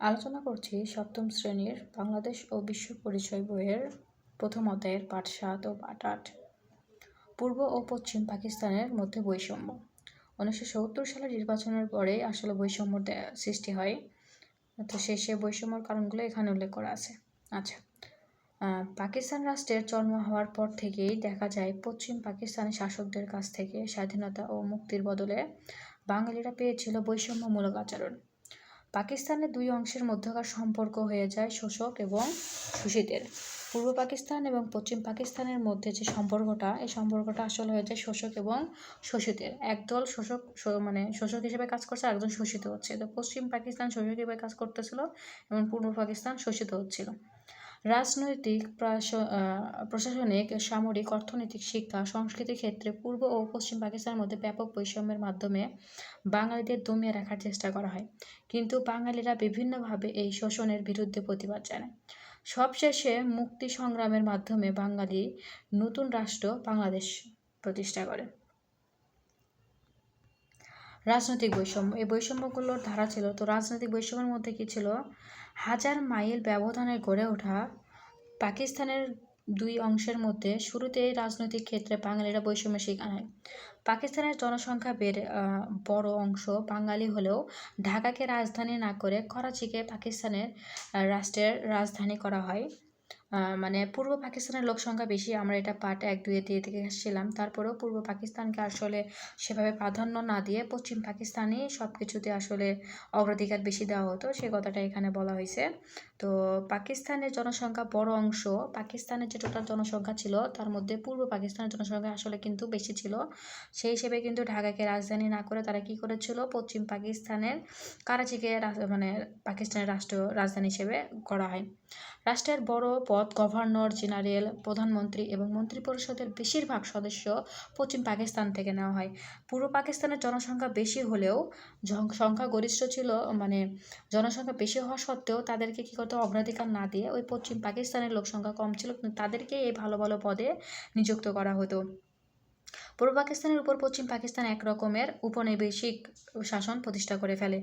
আলোচনা করছি সপ্তম শ্রেণির বাংলাদেশ ও বিশ্ব পরিচয় বইয়ের প্রথম অধ্যায়ের পাঠ সাত ও পাঠ আট। পূর্ব ও পশ্চিম পাকিস্তানের মধ্যে বৈষম্য। উনিশশো সত্তর সালের নির্বাচনের পরে আসলে বৈষম্য সৃষ্টি হয়। তো সে বৈষম্যর কারণগুলো এখানে উল্লেখ করা আছে। আচ্ছা। পাকিস্তান রাষ্ট্রের জন্ম হওয়ার পর থেকেই দেখা যায় পশ্চিম পাকিস্তানি শাসকদের কাছ থেকে স্বাধীনতা ও মুক্তির বদলে বাঙালিরা পেয়েছিল বৈষম্যমূলক আচরণ। পাকিস্তানের দুই অংশের মধ্যকার সম্পর্ক হয়ে যায় শোষক এবং শোষিতের। পূর্ব পাকিস্তান এবং পশ্চিম পাকিস্তানের মধ্যে যে সম্পর্কটা, এই সম্পর্কটা আসলে হয়ে যায় শোষক এবং শোষিতের। একদল শোষক মানে শোষক হিসেবে কাজ করছে একজন শোষিত হচ্ছে। তো পশ্চিম পাকিস্তান শোষক হিসেবে কাজ করতেছিল এবং পূর্ব পাকিস্তান শোষিত হচ্ছিল। রাজনৈতিক প্রাশ- প্রশাসনিক, সামরিক, অর্থনৈতিক, শিক্ষা, সংস্কৃতির ক্ষেত্রে পূর্ব ও পশ্চিম পাকিস্তানের মধ্যে ব্যাপক বৈষম্যের মাধ্যমে বাঙালিদের দমিয়ে রাখার চেষ্টা করা হয়। কিন্তু বাঙালিরা বিভিন্নভাবে এই শোষণের বিরুদ্ধে প্রতিবাদ জানায়। সবশেষে মুক্তি সংগ্রামের মাধ্যমে বাঙালি নতুন রাষ্ট্র বাংলাদেশ প্রতিষ্ঠা করে। রাজনৈতিক বৈষম্য, এই বৈষম্যগুলোর ধারা ছিল, তো রাজনৈতিক বৈষম্যের মধ্যে কি ছিল? হাজার মাইল ব্যবধানে গড়ে ওঠা পাকিস্তানের দুই অংশের মধ্যে শুরুতেই রাজনৈতিক ক্ষেত্রে বাঙালিরা বৈষম্যের শিকার হয়। পাকিস্তানের জনসংখ্যা বেড়ে বড় অংশ বাঙালি হলেও ঢাকাকে রাজধানী না করে করাচিকে পাকিস্তানের রাষ্ট্রের রাজধানী করা হয়। মানে পূর্ব পাকিস্তানের লোক সংখ্যা বেশি, আমরা এটা পার্ট এক, দুয়ে দিয়ে থেকে এসেছিলাম তারপরেও পূর্ব পাকিস্তানকে আসলে সেভাবে প্রাধান্য না দিয়ে পশ্চিম পাকিস্তানই সব কিছুতে আসলে অগ্রাধিকার বেশি দেওয়া হতো, সে কথাটা এখানে বলা হয়েছে। তো পাকিস্তানের জনসংখ্যা বড় অংশ, পাকিস্তানের যে টোটাল জনসংখ্যা ছিল, তার মধ্যে পূর্ব পাকিস্তানের জনসংখ্যা আসলে কিন্তু বেশি ছিল। সেই হিসেবে কিন্তু ঢাকাকে রাজধানী না করে তারা কি করেছিল? পশ্চিম পাকিস্তানের করাচিকে মানে পাকিস্তানের রাষ্ট্র, রাজধানী হিসেবে করা হয়। রাষ্ট্রের বড় পদ গভর্নর, জেনারেল, প্রধানমন্ত্রী এবং মন্ত্রিপরিষদের বেশিরভাগ সদস্য পশ্চিম পাকিস্তান থেকে নেওয়া হয়। পূর্ব পাকিস্তানের জনসংখ্যা বেশি হলেও সংখ্যা গরিষ্ঠ ছিল মানে জনসংখ্যা বেশি হওয়া সত্ত্বেও তাদেরকে কী করতে অগ্রাধিকার না দিয়ে ওই পশ্চিম পাকিস্তানের লোক সংখ্যা কম ছিল, কিন্তু তাদেরকে এই ভালো ভালো পদে নিযুক্ত করা হতো। পূর্ব পাকিস্তানের উপর পশ্চিম পাকিস্তান এক রকমের উপনিবেশিক শাসন প্রতিষ্ঠা করে ফেলে।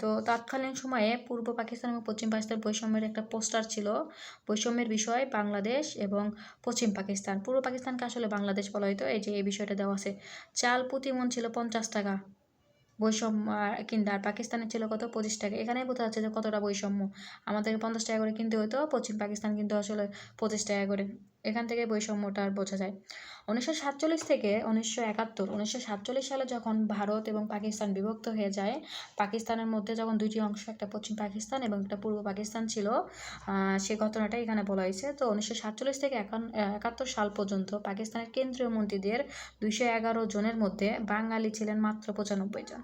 তো তৎকালীন সময়ে পূর্ব পাকিস্তান এবং পশ্চিম পাকিস্তান বৈষম্যের একটা পোস্টার ছিল। বৈষম্যের বিষয় বাংলাদেশ এবং পশ্চিম পাকিস্তান। পূর্ব পাকিস্তানকে আসলে বাংলাদেশ বলা হতো এই যে, এই বিষয়টা দেওয়া আছে। চাল প্রতি মন ছিল পঞ্চাশ টাকা। বৈষম্য কিনতে আর পাকিস্তানের ছিল কত? পঁচিশ টাকা। এখানেই বোঝা যাচ্ছে যে কতটা বৈষম্য। আমাদের পঞ্চাশ টাকা করে কিনতে হতো পশ্চিম পাকিস্তান কিন্তু আসলে পঁচিশ টাকা করে। এখান থেকে বৈষম্যটা আর বোঝা যায়। উনিশশো সাতচল্লিশ থেকে উনিশশো একাত্তর, উনিশশো সাতচল্লিশ সালে যখন ভারত এবং পাকিস্তান বিভক্ত হয়ে যায়, পাকিস্তানের মধ্যে যখন দুইটি অংশ, একটা পশ্চিম পাকিস্তান এবং একটা পূর্ব পাকিস্তান ছিল সেই ঘটনাটা এখানে বলা হয়েছে। তো উনিশশো সাতচল্লিশ থেকে একাত্তর সাল পর্যন্ত পাকিস্তানের কেন্দ্রীয় মন্ত্রীদের দুইশো এগারো জনের মধ্যে বাঙালি ছিলেন মাত্র পঁচানব্বই জন।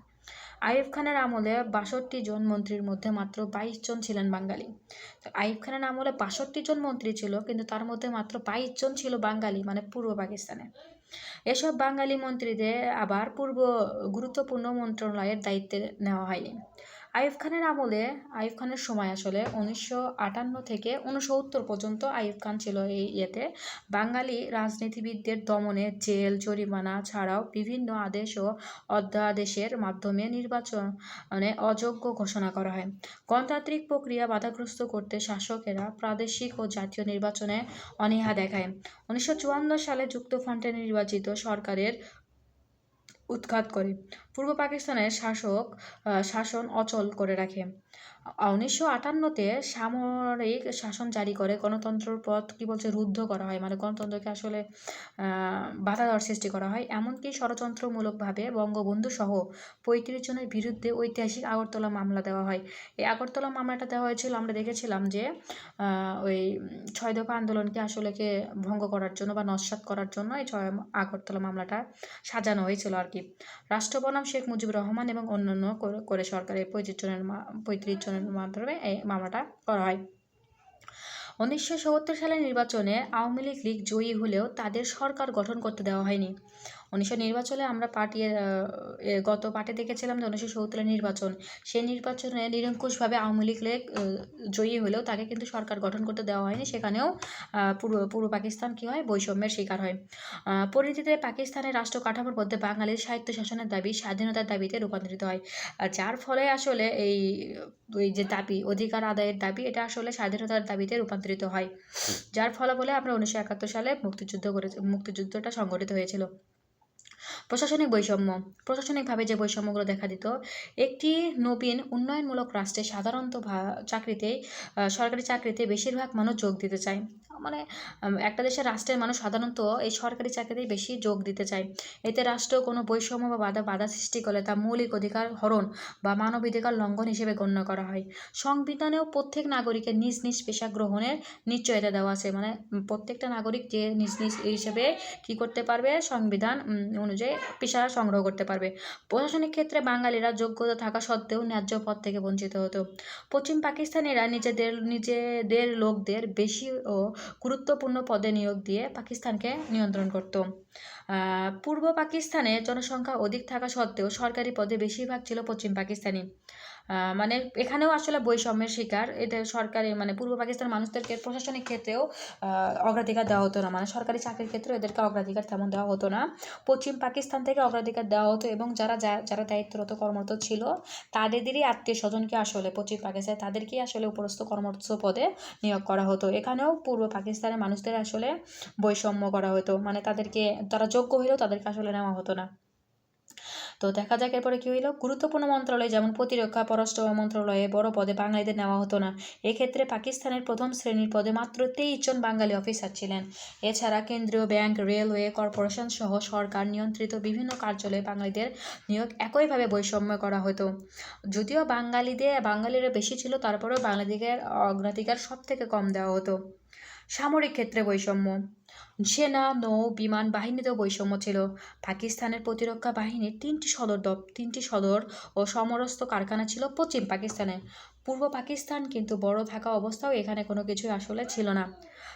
আইয়ুব খানের আমলে বাষট্টি জন মন্ত্রীর মধ্যে মাত্র বাইশ জন ছিলেন বাঙালি। তো আইয়ুব খানের আমলে বাষট্টি জন মন্ত্রী ছিল, কিন্তু তার মধ্যে মাত্র বাইশ জন ছিল বাঙালি মানে পূর্ব পাকিস্তানে। এসব বাঙালি মন্ত্রীদের আবার পূর্ব গুরুত্বপূর্ণ মন্ত্রণালয়ের দায়িত্বে নেওয়া হয়নি। আইয়ুব খানের আমলে আইয়ুব খানের সময় আসলে উনিশশো আটান্ন থেকে উনসত্তর পর্যন্ত আইয়ুব খান ছিল এই ইয়েতে। বাঙালি রাজনীতিবিদদের দমনে জেল, জরিমানা ছাড়াও বিভিন্ন আদেশ ও অধ্যাদেশের মাধ্যমে নির্বাচন অযোগ্য ঘোষণা করা হয়। গণতান্ত্রিক প্রক্রিয়া বাধাগ্রস্ত করতে শাসকেরা প্রাদেশিক ও জাতীয় নির্বাচনে অনীহা দেখায়। উনিশশো চুয়ান্ন সালে যুক্তফ্রন্টে নির্বাচিত সরকারের উৎখাত করে। পূর্ব পাকিস্তানের শাসক শাসন অচল করে রাখে। উনিশশো আটান্নতে সামরিক শাসন জারি করে, গণতন্ত্রের পথ কি বলছে? রুদ্ধ করা হয়। মানে গণতন্ত্রকে আসলে বাধা দেওয়ার সৃষ্টি করা হয়। এমনকি ষড়যন্ত্রমূলকভাবে বঙ্গবন্ধু সহ পঁয়ত্রিশ জনের বিরুদ্ধে ঐতিহাসিক আগরতলা মামলা দেওয়া হয়। এই আগরতলা মামলাটা দেওয়া হয়েছিল, আমরা দেখেছিলাম যে ওই ছয় দফা আন্দোলনকে আসলে কে ভঙ্গ করার জন্য বা নস্যাৎ করার জন্য এই ছয় আগরতলা মামলাটা সাজানো হয়েছিল আর কি। রাষ্ট্র বনাম শেখ মুজিবুর রহমান এবং অন্যান্য করে- করে সরকারের পঁয়ত্রিশ জনের পঁয়ত্রিশ জনের মাধ্যমে এই মামলাটা করা হয়। উনিশশো সত্তর সালের নির্বাচনে আওয়ামী লীগ লীগ জয়ী হলেও তাদের সরকার গঠন করতে দেওয়া হয়নি। উনিশশো নির্বাচনে আমরা পার্টি গত পার্টি দেখেছিলাম যে উনিশশো সত্তরের নির্বাচন। সেই নির্বাচনে নিরঙ্কুশভাবে আওয়ামী লীগ জয়ী হলেও তাকে কিন্তু সরকার গঠন করতে দেওয়া হয়নি। সেখানেও পূর্ব পূর্ব পাকিস্তান কী হয়? বৈষম্যের শিকার হয়। পরিণতিতে পাকিস্তানের রাষ্ট্র কাঠামোর মধ্যে বাঙালির সাহিত্য শাসনের দাবি, স্বাধীনতার দাবিতে রূপান্তরিত হয়। যার ফলে আসলে এই ওই যে দাবি, অধিকার আদায়ের দাবি, এটা আসলে স্বাধীনতার দাবিতে রূপান্তরিত হয়। যার ফলাফলে আমরা উনিশশো একাত্তর সালে মুক্তিযুদ্ধ করে মুক্তিযুদ্ধটা সংগঠিত হয়েছিল। প্রশাসনিক বৈষম্য। প্রশাসনিকভাবে যে বৈষম্যগুলো দেখা দিত একটি নবীন উন্নয়নমূলক রাষ্ট্রে সাধারণত চাকরিতে সরকারি চাকরিতে বেশিরভাগ মানুষ যোগ দিতে চায়। মানে একটা দেশের রাষ্ট্রের মানুষ সাধারণত এই সরকারি চাকরিতেই বেশি যোগ দিতে চায়। এতে রাষ্ট্র কোনো বৈষম্য বা বাধা বাধা সৃষ্টি করলে তা মৌলিক অধিকার হরণ বা মানবাধিকার লঙ্ঘন হিসেবে গণ্য করা হয়। সংবিধানেও প্রত্যেক নাগরিকের নিজ নিজ পেশা গ্রহণের নিশ্চয়তা দেওয়া আছে। মানে প্রত্যেকটা নাগরিক যে নিজ নিজ হিসেবে কি করতে পারবে সংবিধান উম, অনুযায়ী পেশারা সংগ্রহ করতে পারবে। প্রশাসনিক ক্ষেত্রে বাঙালিরা যোগ্যতা থাকা সত্ত্বেও ন্যায্য পদ থেকে বঞ্চিত হতো। পশ্চিম পাকিস্তানিরা নিজেদের নিজেদের লোকদের বেশি ও গুরুত্বপূর্ণ পদে নিয়োগ দিয়ে পাকিস্তানকে নিয়ন্ত্রণ করত। পূর্ব পাকিস্তানে জনসংখ্যা অধিক থাকা সত্ত্বেও সরকারি পদে বেশিরভাগ ছিল পশ্চিম পাকিস্তানি। মানে এখানেও আসলে বৈষম্যের শিকার। এটা সরকারি মানে পূর্ব পাকিস্তানের মানুষদেরকে প্রশাসনিক ক্ষেত্রেও অগ্রাধিকার দেওয়া হতো না। মানে সরকারি চাকরির ক্ষেত্রেও এদেরকে অগ্রাধিকার তেমন দেওয়া হতো না। পশ্চিম পাকিস্তান থেকে অগ্রাধিকার দেওয়া হতো এবং যারা যারা দায়িত্বরত কর্মরত ছিল তাদেরই আত্মীয় স্বজনকে আসলে পশ্চিম পাকিস্তান, তাদেরকেই আসলে উপরস্থ কর্মরত পদে নিয়োগ করা হতো। এখানেও পূর্ব পাকিস্তানের মানুষদের আসলে বৈষম্য করা হতো। মানে তাদেরকে, তারা যোগ্য হলেও তাদেরকে আসলে নেওয়া হতো না। তো দেখা যাক এরপরে কী হইল। গুরুত্বপূর্ণ মন্ত্রণালয় যেমন প্রতিরক্ষা, পররাষ্ট্র মন্ত্রণালয়ে বড় পদে বাঙালিদের নেওয়া হতো না। এক্ষেত্রে পাকিস্তানের প্রথম শ্রেণির পদে মাত্র তেইশ জন বাঙালি অফিসার ছিলেন। এছাড়া কেন্দ্রীয় ব্যাংক, রেলওয়ে, কর্পোরেশন সহ সরকার নিয়ন্ত্রিত বিভিন্ন কার্যালয়ে বাঙালিদের নিয়োগ একইভাবে বৈষম্য করা হতো। যদিও বাঙালিদের বাঙালিরা বেশি ছিল, তারপরেও বাঙালিদের অগ্রাধিকার সব থেকে কম দেওয়া হতো। সামরিক ক্ষেত্রে বৈষম্য। সেনা, নৌ, বিমান বাহিনীতেও বৈষম্য ছিল। পাকিস্তানের প্রতিরক্ষা বাহিনীর তিনটি সদর দপ, তিনটি সদর ও সমরস্ত কারখানা ছিল পশ্চিম পাকিস্তানে। পূর্ব পাকিস্তান কিন্তু বড় থাকা অবস্থাও এখানে কোনো কিছুই আসলে ছিল না।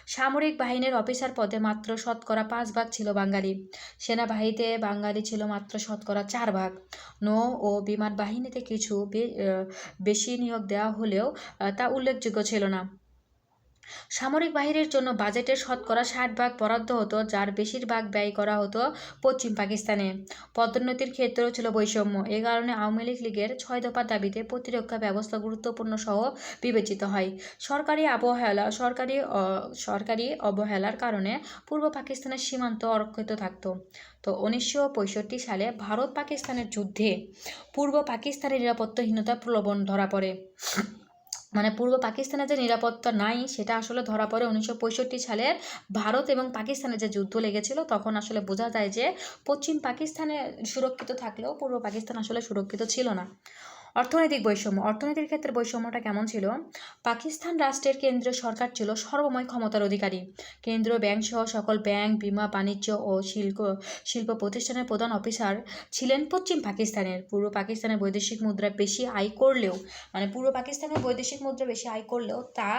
সামরিক বাহিনীর অফিসার পদে মাত্র শতকরা পাঁচ ভাগ ছিল বাঙালি। সেনাবাহিনীতে বাঙালি ছিল মাত্র শতকরা চার ভাগ। নৌ ও বিমান বাহিনীতে কিছু বেশি নিয়োগ দেওয়া হলেও তা উল্লেখযোগ্য ছিল না। সামরিক বাহিনীর জন্য বাজেটের শতকরা ষাট ভাগ বরাদ্দ হতো, যার বেশিরভাগ ব্যয় করা হতো পশ্চিম পাকিস্তানে। পদোন্নতির ক্ষেত্রেও ছিল বৈষম্য। এ কারণে আওয়ামী লীগ লীগের ছয় দফার দাবিতে প্রতিরক্ষা ব্যবস্থা গুরুত্বপূর্ণ সহ বিবেচিত হয়। সরকারি অবহেলা সরকারি সরকারি অবহেলার কারণে পূর্ব পাকিস্তানের সীমান্ত অরক্ষিত থাকত। তো উনিশশো পঁয়ষট্টি সালে ভারত পাকিস্তানের যুদ্ধে পূর্ব পাকিস্তানের নিরাপত্তাহীনতা প্রলোভন ধরা পড়ে। মানে পূর্ব পাকিস্তানের যে নিরাপত্তা নাই, সেটা আসলে ধরা পড়ে উনিশশো পঁয়ষট্টি সালে ভারত এবং পাকিস্তানের যে যুদ্ধ লেগেছিল, তখন আসলে বোঝা যায় যে পশ্চিম পাকিস্তানে সুরক্ষিত থাকলেও পূর্ব পাকিস্তান আসলে সুরক্ষিত ছিল না। অর্থনৈতিক বৈষম্য। অর্থনীতির ক্ষেত্রে বৈষম্যটা কেমন ছিল? পাকিস্তান রাষ্ট্রের কেন্দ্রীয় সরকার ছিল সর্বময় ক্ষমতার অধিকারী। কেন্দ্রীয় ব্যাংক সহ সকল ব্যাংক, বিমা, বাণিজ্য ও শিল্প শিল্প প্রতিষ্ঠানের প্রধান অফিসার ছিলেন পশ্চিম পাকিস্তানের। পূর্ব পাকিস্তানের বৈদেশিক মুদ্রা বেশি আয় করলেও মানে পূর্ব পাকিস্তানের বৈদেশিক মুদ্রা বেশি আয় করলেও তা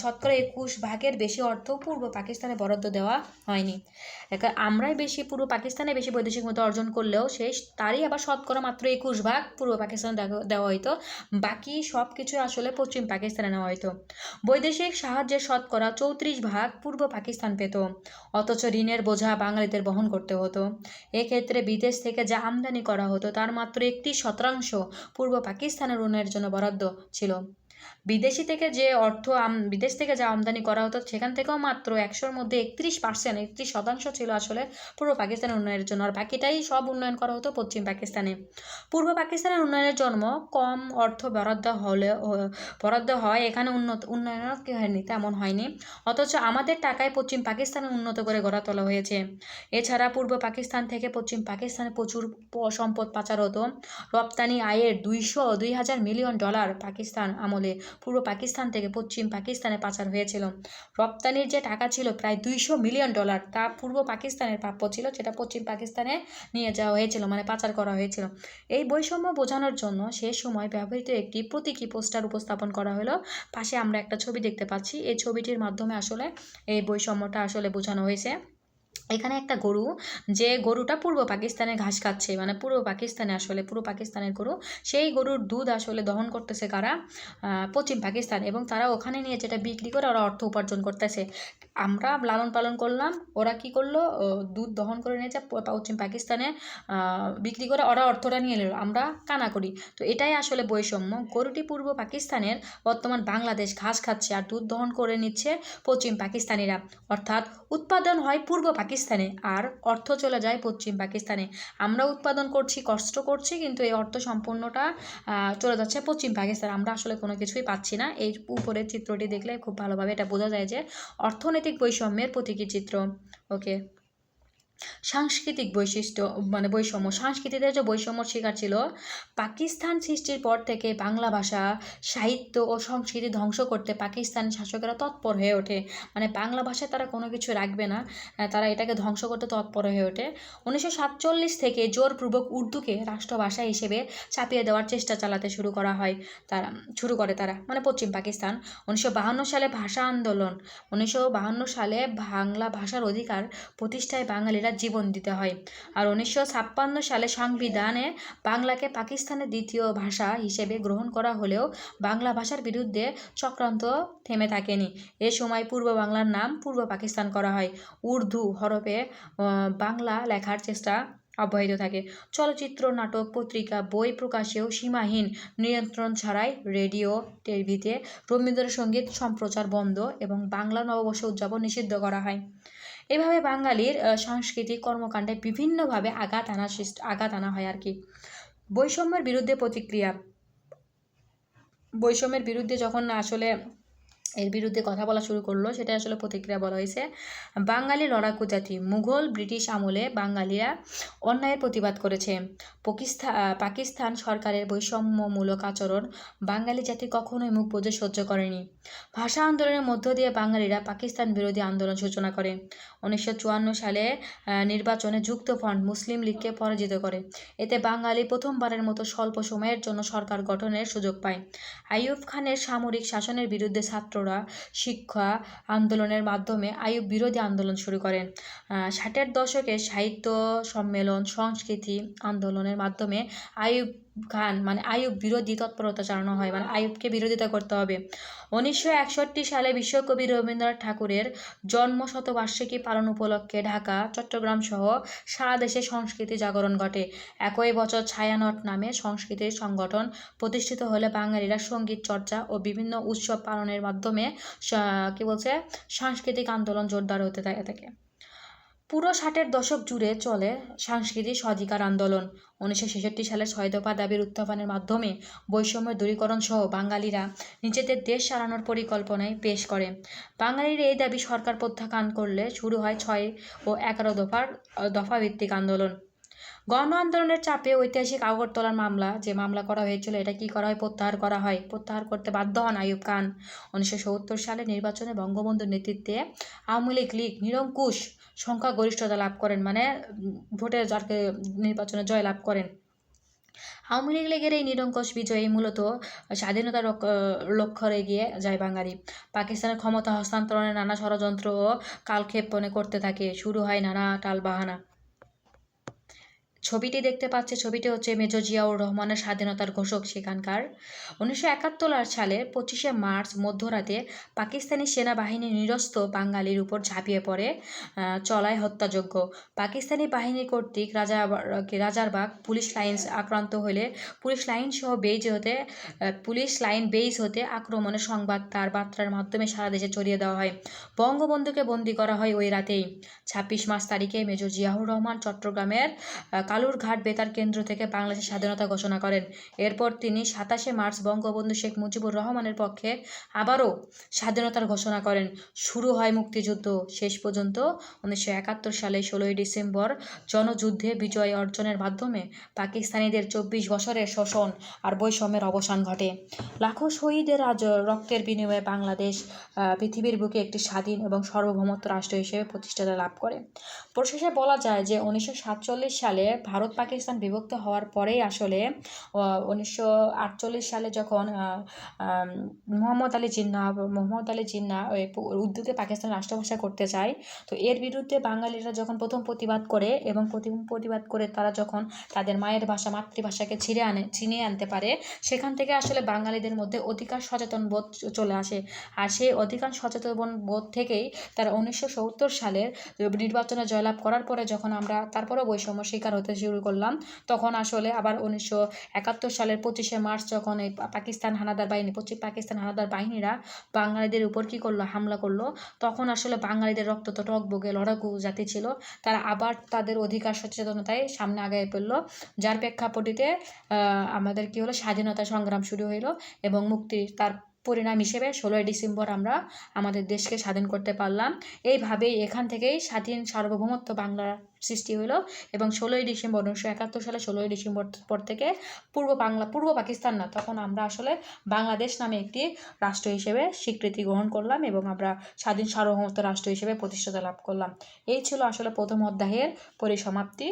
শতকরা একুশ ভাগের বেশি অর্থ পূর্ব পাকিস্তানে বরাদ্দ দেওয়া হয়নি। আমরাই বেশি, পূর্ব পাকিস্তানে বেশি বৈদেশিক মুদ্রা অর্জন করলেও সেই তারই আবার শতকরা মাত্র একুশ ভাগ পূর্ব পাকিস্তানে দেওয়া- হইতো। বাকি সব কিছু আসলে পশ্চিম পাকিস্তানে নেওয়া হইতো। বৈদেশিক সাহায্যের শতকরা চৌত্রিশ ভাগ পূর্ব পাকিস্তান পেত। অথচ ঋণের বোঝা বাঙালিদের বহন করতে হতো। এক্ষেত্রে বিদেশ থেকে যা আমদানি করা হতো, তার মাত্র একটি শতাংশ পূর্ব পাকিস্তানের উন্নয়নের জন্য বরাদ্দ ছিল। বিদেশি থেকে যে অর্থ বিদেশ থেকে যা আমদানি করা হতো, সেখান থেকেও মাত্র একশোর মধ্যে একত্রিশ পার্সেন্ট একত্রিশ শতাংশ ছিল আসলে পূর্ব পাকিস্তানের উন্নয়নের জন্য। আর বাকিটাই সব উন্নয়ন করা হতো পশ্চিম পাকিস্তানে। পূর্ব পাকিস্তানের উন্নয়নের জন্য কম অর্থ বরাদ্দ হলে বরাদ্দ হয়। এখানে উন্নত উন্নয়ন কি হয়নি, তেমন হয়নি। অথচ আমাদের টাকায় পশ্চিম পাকিস্তানে উন্নত করে গড়া তোলা হয়েছে। এছাড়া পূর্ব পাকিস্তান থেকে পশ্চিম পাকিস্তানে প্রচুর সম্পদ পাচার হতো। রপ্তানি আয়ের দুইশো দুই হাজার মিলিয়ন ডলার পাকিস্তান আমলে পূর্ব পাকিস্তান থেকে পশ্চিম পাকিস্তানে পাচার হয়েছিল। রপ্তানির যে টাকা ছিল প্রায় দুইশো মিলিয়ন ডলার, তা পূর্ব পাকিস্তানের প্রাপ্য ছিল যেটা পশ্চিম পাকিস্তানে নিয়ে যাওয়া হয়েছিল মানে পাচার করা হয়েছিল। এই বৈষম্য বোঝানোর জন্য সে সময় ব্যবহৃত একটি প্রতীকী পোস্টার উপস্থাপন করা হলো। পাশে আমরা একটা ছবি দেখতে পাচ্ছি। এই ছবিটির মাধ্যমে আসলে এই বৈষম্যটা আসলে বোঝানো হয়েছে। এখানে একটা গরু, যে গরুটা পূর্ব পাকিস্তানে ঘাস খাচ্ছে মানে পূর্ব পাকিস্তানে আসলে, পূর্ব পাকিস্তানের গরু, সেই গরুর দুধ আসলে দহন করতেছে কারা? পশ্চিম পাকিস্তান, এবং তারা ওখানে নিয়ে যেটা বিক্রি করে, ওরা অর্থ উপার্জন করতেছে। আমরা লালন পালন করলাম, ওরা কি করল? দুধ দহন করে নিয়ে যা পশ্চিম পাকিস্তানে বিক্রি করে, ওরা অর্থটা নিয়ে নিল, আমরা কানা করি। তো এটাই আসলে বৈষম্য। গরুটি পূর্ব পাকিস্তানের, বর্তমান বাংলাদেশ ঘাস খাচ্ছে, আর দুধ দহন করে নিচ্ছে পশ্চিম পাকিস্তানিরা। অর্থাৎ উৎপাদন হয় পূর্ব পাকিস্তানে। আর অর্থ চলে যায় পশ্চিম পাকিস্তানে। আমরা উৎপাদন করছি, কষ্ট করছি, কিন্তু এই অর্থ সম্পূর্ণটা চলে যাচ্ছে পশ্চিম পাকিস্তান। আমরা আসলে কোনো কিছুই পাচ্ছি না। এই উপরের চিত্রটি দেখলে খুব ভালোভাবে এটা বোঝা যায় যে অর্থনৈতিক বৈষম্যের প্রতীকী চিত্র। ওকে সাংস্কৃতিক বৈশিষ্ট্য মানে বৈষম্য সংস্কৃতিতে যে বৈষম্য শিকার ছিল, পাকিস্তান সৃষ্টির পর থেকে বাংলা ভাষা সাহিত্য ও সংস্কৃতি ধ্বংস করতে পাকিস্তান শাসকেরা তৎপর হয়ে ওঠে। মানে বাংলা ভাষায় তারা কোনো কিছু রাখবে না তারা এটাকে ধ্বংস করতে তৎপর হয়ে ওঠে। উনিশশো সাতচল্লিশ থেকে জোরপূর্বক উর্দুকে রাষ্ট্রভাষা হিসেবে চাপিয়ে দেওয়ার চেষ্টা চালাতে শুরু করা হয় তারা, শুরু করে তারা মানে পশ্চিম পাকিস্তান। উনিশশো বাহান্ন সালে ভাষা আন্দোলন, উনিশশো বাহান্ন সালে বাংলা ভাষার অধিকার প্রতিষ্ঠায় বাঙালিরা জীবন দিতে হয়। আর উনিশশো ছাপ্পান্ন সালে সংবিধানে বাংলাকে পাকিস্তানের দ্বিতীয় ভাষা হিসেবে গ্রহণ করা হলেও বাংলা ভাষার বিরুদ্ধে চক্রান্ত থেমে থাকেনি। এ সময় পূর্ব বাংলার নাম পূর্ব পাকিস্তান করা হয়। উর্দু হরফে বাংলা লেখার চেষ্টা অব্যাহত থাকে। চলচ্চিত্র, নাটক, পত্রিকা, বই প্রকাশেও সীমাহীন নিয়ন্ত্রণ ছাড়াই রেডিও, টিভিতে রবীন্দ্রসঙ্গীত সম্প্রচার বন্ধ এবং বাংলা নববর্ষ উদযাপন নিষিদ্ধ করা হয়। এভাবে বাঙালির সংস্কৃতি কর্মকাণ্ডে বিভিন্নভাবে আঘাত আনা আঘাত আনা হয় আর কি। বৈষম্যের বিরুদ্ধে প্রতিক্রিয়া। বৈষম্যের বিরুদ্ধে যখন আসলে এর বিরুদ্ধে কথা বলা শুরু করল সেটা আসলে প্রতিক্রিয়া বলা হয়েছে। বাঙালি লড়াকু জাতি, মুঘল ব্রিটিশ আমলে বাঙালিরা অন্যায়ের প্রতিবাদ করেছে। পাকিস্তান পাকিস্তান সরকারের বৈষম্যমূলক আচরণ বাঙালি জাতি কখনোই মুখ বুজে সহ্য করেনি। ভাষা আন্দোলনের মধ্য দিয়ে বাঙালিরা পাকিস্তান বিরোধী আন্দোলন সূচনা করে। উনিশশো চুয়ান্ন সালে নির্বাচনে যুক্ত ফ্রন্ট মুসলিম লীগকে পরাজিত করে। এতে বাঙালি প্রথমবারের মতো স্বল্প সময়ের জন্য সরকার গঠনের সুযোগ পায়। আইয়ুব খানের সামরিক শাসনের বিরুদ্ধে ছাত্ররা শিক্ষা আন্দোলনের মাধ্যমে আইয়ুব বিরোধী আন্দোলন শুরু করেন। ষাটের দশকে সাহিত্য সম্মেলন, সংস্কৃতি আন্দোলনের মাধ্যমে আইয়ুব খান মানে আয়ুব বিরোধী তৎপরতা চালানো হয় মানে আয়ুবকে বিরোধিতা করতে হবে। উনিশশো একষট্টি সালে বিশ্বকবি রবীন্দ্রনাথ ঠাকুরের জন্ম শতবার্ষিকী পালন উপলক্ষে ঢাকা চট্টগ্রাম সহ সারা দেশে সংস্কৃতি জাগরণ ঘটে। একই বছর ছায়ানট নামে সংস্কৃতির সংগঠন প্রতিষ্ঠিত হলে বাঙালিরা সংগীত চর্চা ও বিভিন্ন উৎসব পালনের মাধ্যমে কি বলছে, সাংস্কৃতিক আন্দোলন জোরদার হতে থাকে থাকে। পুরো ষাটের দশক জুড়ে চলে সাংস্কৃতিক স্বাধিকার আন্দোলন। উনিশশো ছেষট্টি সালে ছয় দফা দাবির উত্থাপনের মাধ্যমে বৈষম্য দূরীকরণ সহ বাঙালিরা নিজেদের দেশ চালানোর পরিকল্পনায় পেশ করে। বাঙালির এই দাবি সরকার প্রত্যাখ্যান করলে শুরু হয় ছয় ও এগারো দফার দফা ভিত্তিক আন্দোলন। গণ আন্দোলনের চাপে ঐতিহাসিক আগরতলার মামলা, যে মামলা করা হয়েছিল, এটা কি করা হয়, প্রত্যাহার করা হয়, প্রত্যাহার করতে বাধ্য হন আইয়ুব খান। উনিশশো সত্তর সালে নির্বাচনে বঙ্গবন্ধুর নেতৃত্বে আওয়ামী লীগ লীগ নিরঙ্কুশ সংখ্যাগরিষ্ঠতা লাভ করেন মানে ভোটে যাকে নির্বাচনে জয় লাভ করেন। আওয়ামী লীগ লীগের এই নিরঙ্কুশ বিজয়ী মূলত স্বাধীনতার লক্ষ্য এগিয়ে যায় বাঙালি। পাকিস্তানের ক্ষমতা হস্তান্তরণে নানা ষড়যন্ত্র ও কালক্ষেপণে করতে থাকে। শুরু হয় নানা টালবাহানা। ছবিটি দেখতে পাচ্ছে, ছবিটি হচ্ছে মেজর জিয়াউর রহমানের স্বাধীনতার ঘোষক সেখানকার। উনিশশো একাত্তর সালের পঁচিশে মার্চ মধ্যরাতে পাকিস্তানি সেনাবাহিনী নিরস্ত বাঙালির উপর ঝাঁপিয়ে পড়ে চলায় হত্যাযজ্ঞ। পাকিস্তানি বাহিনী কর্তৃক রাজা রাজারবাগ পুলিশ লাইন আক্রান্ত হলে পুলিশ লাইন সহ বেইজ হতে পুলিশ লাইন বেইজ হতে আক্রমণের সংবাদ তার বার্তার মাধ্যমে সারা দেশে ছড়িয়ে দেওয়া হয়। বঙ্গবন্ধুকে বন্দী করা হয় ওই রাতেই। ছাব্বিশ মার্চ তারিখে মেজর জিয়াউর রহমান চট্টগ্রামের কালুরঘাট বেতার কেন্দ্র থেকে বাংলাদেশের স্বাধীনতা ঘোষণা করেন। এরপর তিনি সাতাশে মার্চ বঙ্গবন্ধু শেখ মুজিবুর রহমানের পক্ষে আবারও স্বাধীনতার ঘোষণা করেন। শুরু হয় মুক্তিযুদ্ধ। শেষ পর্যন্ত উনিশশো একাত্তর সালে ষোলোই ডিসেম্বর জনযুদ্ধে বিজয় অর্জনের মাধ্যমে পাকিস্তানিদের চব্বিশ বছরের শোষণ আর বৈষম্যের অবসান ঘটে। লাখো শহীদের আজ রক্তের বিনিময়ে বাংলাদেশ পৃথিবীর বুকে একটি স্বাধীন এবং সার্বভৌমত্ব রাষ্ট্র হিসেবে প্রতিষ্ঠাতা লাভ করে। পরিশেষে বলা যায় যে উনিশশো সাতচল্লিশ সালে ভারত পাকিস্তান বিভক্ত হওয়ার পরেই আসলে উনিশশো আটচল্লিশ সালে যখন মোহাম্মদ আলী জিন্নাহ মোহাম্মদ আলী প- উর্দুকে পাকিস্তান রাষ্ট্রভাষা করতে চায়, তো এর বিরুদ্ধে বাঙালিরা যখন প্রথম প্রতিবাদ করে এবং প্রতি- প্রতিবাদ করে তারা যখন তাদের মায়ের ভাষা, মাতৃভাষাকে ছিঁড়ে আনে, ছিনিয়ে আনতে পারে, সেখান থেকে আসলে বাঙালিদের মধ্যে অধিকার সচেতন বোধ চলে আসে। আর সেই অধিকার সচেতন বোধ থেকেই তারা উনিশশো সত্তর সালের নির্বাচনে জয়লাভ করার পরে যখন আমরা, তারপরেও বৈষম্য শিকার হতে শুরু করলাম। তখন আসলে আবার উনিশশো একাত্তর সালের পঁচিশে মার্চ যখন এই পাকিস্তান হানাদার বাহিনী পশ্চিম পাকিস্তান হানাদার বাহিনীরা বাঙালিদের উপর কী করল, হামলা করল, তখন আসলে বাঙালিদের রক্ত তো টকবগে, লড়াকু জাতি ছিল। তারা আবার তাদের অধিকার সচেতনতায় সামনে আগায় ফেলল। যার প্রেক্ষাপটিতে আমাদের কি হলো, স্বাধীনতা সংগ্রাম শুরু হইল এবং মুক্তির তার পরিণাম হিসেবে ষোলোই ডিসেম্বর আমরা আমাদের দেশকে স্বাধীন করতে পারলাম। এইভাবেই এখান থেকেই স্বাধীন সার্বভৌমত্ব বাংলার সৃষ্টি হলো এবং ষোলোই ডিসেম্বর উনিশশো একাত্তর সালে ষোলোই ডিসেম্বর পর থেকে পূর্ব বাংলা, পূর্ব পাকিস্তান না, তখন আমরা আসলে বাংলাদেশ নামে একটি রাষ্ট্র হিসেবে স্বীকৃতি গ্রহণ করলাম এবং আমরা স্বাধীন সার্বভৌমত্ব রাষ্ট্র হিসেবে প্রতিষ্ঠাতা লাভ করলাম। এই ছিল আসলে প্রথম অধ্যায়ের পরিসমাপ্তি।